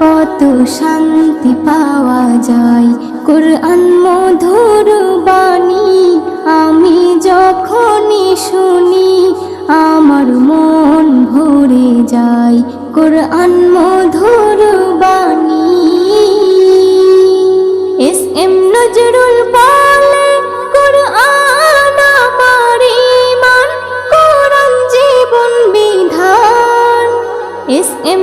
কত শান্তি পাওয়া যায়। কোরআন মধুর বাণী, আমি যখনই শুনি, আমার মন ভরে যায়। কোরআন মধুর বাণী। এস এম নজরুল বলে, কোরআন জীবন এস এম